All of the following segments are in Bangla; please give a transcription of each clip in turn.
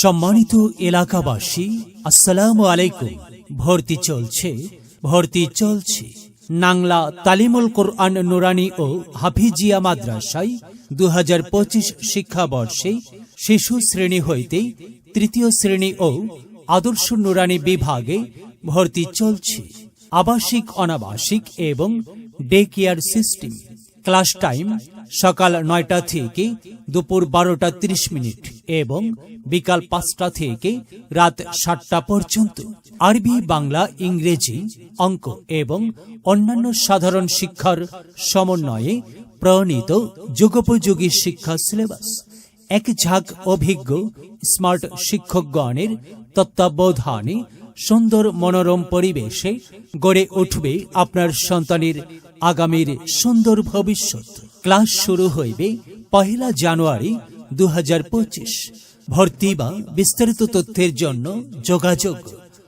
সম্মানিত এলাকাবাসী, আসসালামু আলাইকুম। ভর্তি চলছে ভর্তি চলছে। নাংলা তালিমুল কোরআন নুরানি ও হাফিজিয়া মাদ্রাসায় দু হাজার পঁচিশ শিক্ষাবর্ষে শিশু শ্রেণি হইতে তৃতীয় শ্রেণি ও আদর্শ নুরানি বিভাগে ভর্তি চলছে। আবাসিক, অনাবাসিক এবং day care system. Class time সকাল নয়টা থেকে দুপুর বারোটা ত্রিশ মিনিট এবং বিকাল পাঁচটা থেকে রাত সাতটা পর্যন্ত আরবি, বাংলা, ইংরেজি অঙ্ক এবং অন্যান্য সাধারণ শিক্ষার সমন্বয়ে প্রণীত যুগোপযোগী শিক্ষা সিলেবাস। এক ঝাঁক অভিজ্ঞ, স্মার্ট শিক্ষকগণের তত্ত্বাবধানে সুন্দর মনোরম পরিবেশে গড়ে উঠবে আপনার সন্তানের আগামীর সুন্দর ভবিষ্যৎ। ক্লাস শুরু হইবে পহেলা জানুয়ারি দুহাজার পঁচিশ। ভর্তি বা বিস্তারিত তথ্যের জন্য যোগাযোগ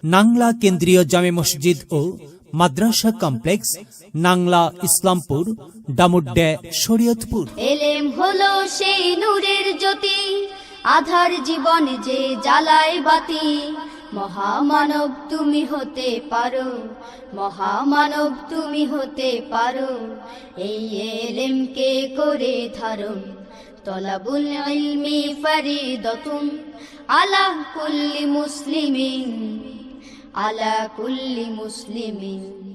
নাংলা কেন্দ্রীয় জামে মসজিদ ও মাদ্রাসা কমপ্লেক্স নাংলা ইসলামপুর ডামুড্যা শরীয়তপুর। এলেম হলো সেই নূরের জ্যোতি, আধার জীবন যে জ্বালায় বাতি। মহামানব তুমি হতে পারো, মহামানব তুমি হতে পারো। এই এলেমকে করে ধারণ? তলাবুল ইলমি ফরিদতুন আলা কুল্লি মুসলিমিন, আলা কুল্লি মুসলিমিন।